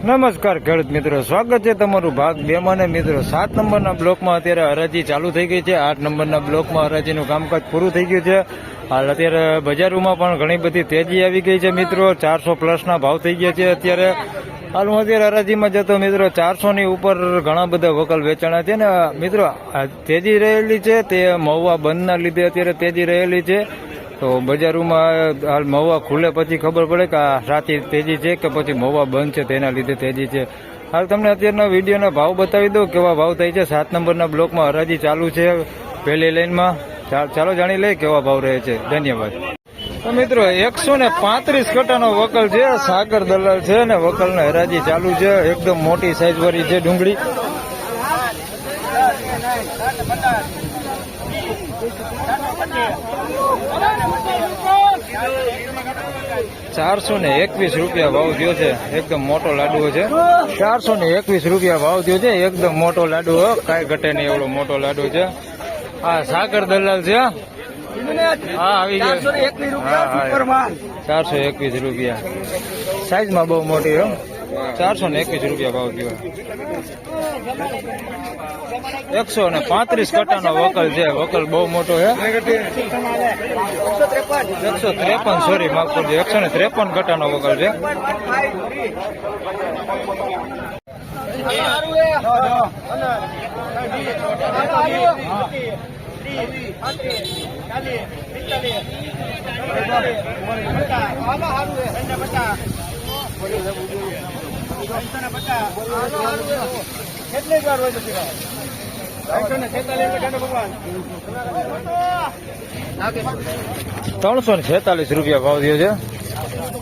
નમસ્કાર ખેડૂત મિત્રો, સ્વાગત છે તમારું ભાગ બે માં મિત્રો, સાત નંબરના બ્લોકમાં અત્યારે હરાજી ચાલુ થઈ ગઈ છે. આઠ નંબરના બ્લોકમાં હરાજીનું કામકાજ પૂરું થઈ ગયું છે. હાલ અત્યારે બજારોમાં પણ ઘણી બધી તેજી આવી ગઈ છે મિત્રો. ચારસો પ્લસના ભાવ થઈ ગયા છે અત્યારે. હાલ હું અત્યારે હરાજીમાં જતો મિત્રો, ચારસોની ઉપર ઘણા બધા વકલ વેચાણા છે ને, મિત્રો તેજી રહેલી છે. તે મહુવા બંધના લીધે અત્યારે તેજી રહેલી છે. તો બજારોમાં હાલ મહુવા ખુલે પછી ખબર પડે કે આ સાચી તેજી છે કે પછી મહુવા બંધ છે, તેના લીધે તેજી છે. હાલ તમને અત્યારના વિડીયોના ભાવ બતાવી દઉં કેવા ભાવ થાય છે. સાત નંબરના બ્લોકમાં હરાજી ચાલુ છે પહેલી લાઈનમાં. ચા- ચાલો જાણી લઈએ કેવા ભાવ રહે છે. ધન્યવાદ. મિત્રો, એકસો ને પાંત્રીસ કટાનો વકલ છે. સાગર દલાલ છે ને વકલને હરાજી ચાલુ છે. એકદમ મોટી સાઈઝ વાળી છે ડુંગળી. ચારસો ને એકવીસ રૂપિયા ભાવ થયો છે. એકદમ મોટો લાડુ છે. ચારસો ને એકવીસ રૂપિયા ભાવ થયો છે. એકદમ મોટો લાડુ કાંઈ ઘટે નહીં એવડો મોટો લાડુ છે. આ સાગર દલાલ છે હા. આવી ગયો. ચારસો એકવીસ રૂપિયા. સાઈઝમાં બહુ મોટી હો. ચારસો ને એકવીસ રૂપિયા ભાવ થયો. એકસો ને પાંત્રીસ કટાનો વકલ છે. વકલ બહુ મોટો છે. એકસો ત્રેપન સોરી માફ કરજો. એકસો ને ત્રેપન કટાનો વકલ છે. ત્રણસો ને છેતાલીસ રૂપિયા ભાવ થયો છે.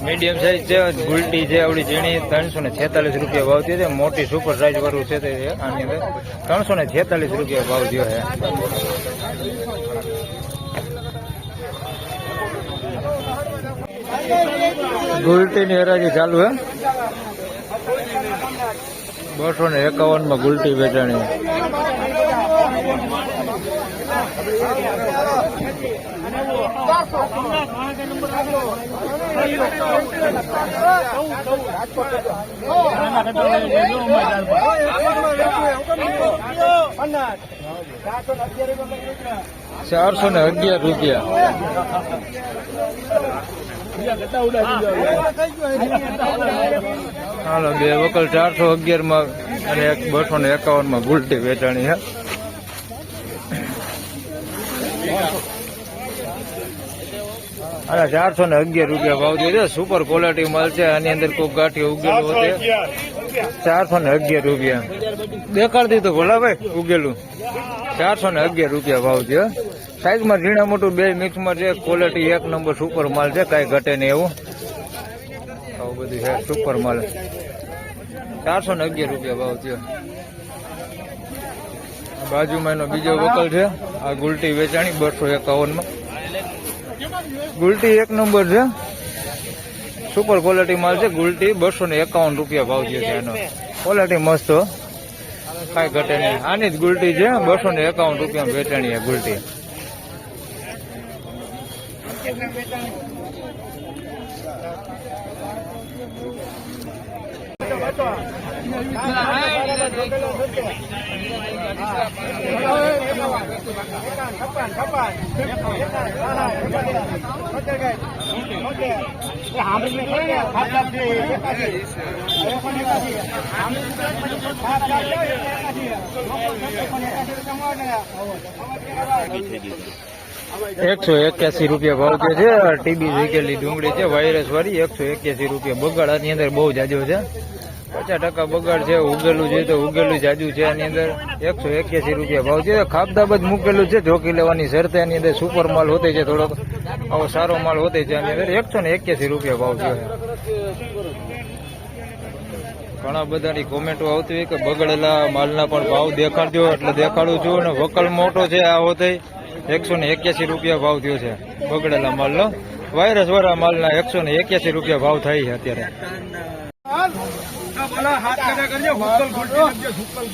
મીડિયમ સાઈઝ છે, ગુલટી છે, આવડી ઝીણી ત્રણસો ને છેતાલીસ રૂપિયા ભાવ થયો છે. મોટી સુપર સાઈઝ વાળું છે તે આની અંદર. ત્રણસો ને છેતાલીસ રૂપિયા ભાવ થયો છે. ગુલટીની હરાજી ચાલુ હે. બસો ને એકાવનમાં ગુલટી વેચાણી. ચારસો ને અગિયાર રૂપિયા. હાલો બે વકલ ચારસો અગિયારમાં અને એક બસો ને એકાવનમાં ગુલટી વેચાણી હે અરે ચારસો ને અગિયાર રૂપિયા ભાવ છે સુપર ક્વોલિટી માલ છે, આની અંદર કોઈ ગાંઠી ઉગેલું હોય ચારસો ને અગિયાર રૂપિયા. દેખાડ દીધું ભોલાભાઈ ઉગેલું. ચારસો ને અગિયાર રૂપિયા ભાવ છે. સાઈઝમાં ઝીણા મોટું બે મિક્સમાં છે ક્વોલિટી એક નંબર સુપર માલ છે, કાંઈ ઘટે નહીં એવું. આવું બધું છે સુપર માલ. ચારસો ને અગિયાર રૂપિયા ભાવ થયો. બાજુમાં એનો બીજો વકલ છે. આ ગુલટી વેચાણી બસો એકાવનમાં. ગુલટી એક નંબર છે. સુપર ક્વોલિટી માલ છે. ગુલટી બસો ને એકાવન રૂપિયા ભાવ થયો છે એનો. ક્વોલિટી મસ્ત. કાંઈ ઘટે નહીં. આની જ ગુલટી છે. બસો ને એકાવન રૂપિયા વેચાણી ગુલટી. એકસો એક્યાસી રૂપિયા ભાવ છે છે ટીબી વીકેલી ડુંગળી છે, વાયરસ વાળી એકસો એક્યાસી રૂપિયા બગાડ, આની અંદર બહુ જાજો છે. પચાસ ટકા બગાડ છે, ઉગેલું છે તો ઉગેલું જાજુ છે આની અંદર. એકસો એક્યાસી રૂપિયા ભાવ છે. ખાબદાબ મૂકેલું છે જોકી લેવાની શરતે એની અંદર સુપર માલ હોતે છે થોડોક. આવો સારો માલ હોતે છે આની અંદર. એકસો ને એક્યાસી રૂપિયા ભાવ છે. ઘણા બધાની કોમેન્ટો આવતી હોય કે બગડેલા માલના પણ ભાવ દેખાડજો, એટલે દેખાડું છું. અને વકલ મોટો છે આ હોતે. એકસો ને એક્યાસી રૂપિયા ભાવ થયો છે બગડેલા માલનો. વાયરસ વાળા માલના એકસો ને એક્યાસી રૂપિયા ભાવ થાય છે અત્યારે. પેલા હાથ કડા કરજો હુકલ ગુલટી કરજો હુકલ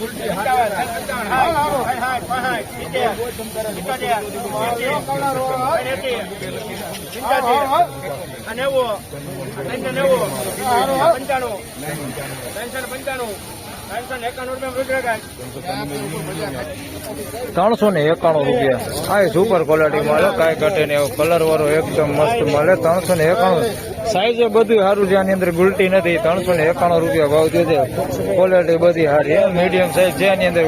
પંચાણું પંચાણું. ત્રણસો ને એકાણું રૂપિયા. હા સુપર ક્વોલિટી મળે, કાંઈ ઘટે ને કલર વાળો એકદમ મસ્ત મળે. ત્રણસો ને એકાણું. સાઈઝ બધું સારું છે, આની અંદર ગુલટી નથી. ત્રણસો ને એકાણું રૂપિયા ભાવ થયો છે. ક્વોલિટી બધી સારી મીડિયમ સાઈઝ છે આની અંદર.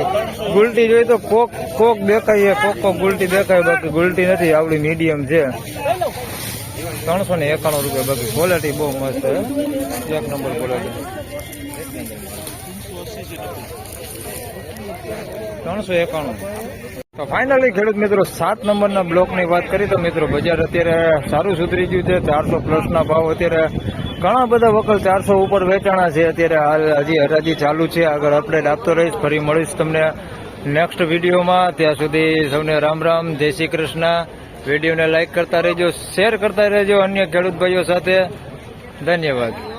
ગુલટી જોઈએ તો કોક કોક દેખાય કોક કોક ગુલટી દેખાય, બાકી ગુલટી નથી. આવડી મીડિયમ છે. ત્રણસો ને એકાણું રૂપિયા બાકી ક્વોલિટી બહુ મસ્ત એક નંબર ક્વોલિટી ત્રણસો એકાણું. તો ફાઇનલી ખેડૂત મિત્રો, સાત નંબરના બ્લોકની વાત કરી, તો મિત્રો બજાર અત્યારે સારું સુધરી ગયું છે. ચારસો પ્લસના ભાવ અત્યારે ઘણા બધા વકલ ચારસો ઉપર વેચાણા છે. અત્યારે હાલ હજી હરાજી ચાલુ છે. આગળ અપડેટ આપતો રહીશ. ફરી મળીશ તમને નેક્સ્ટ વિડીયોમાં. ત્યાં સુધી સૌને રામ રામ. જય શ્રી કૃષ્ણ. વિડીયોને લાઈક કરતા રહેજો શેર કરતા રહેજો અન્ય ખેડૂત ભાઈઓ સાથે. ધન્યવાદ.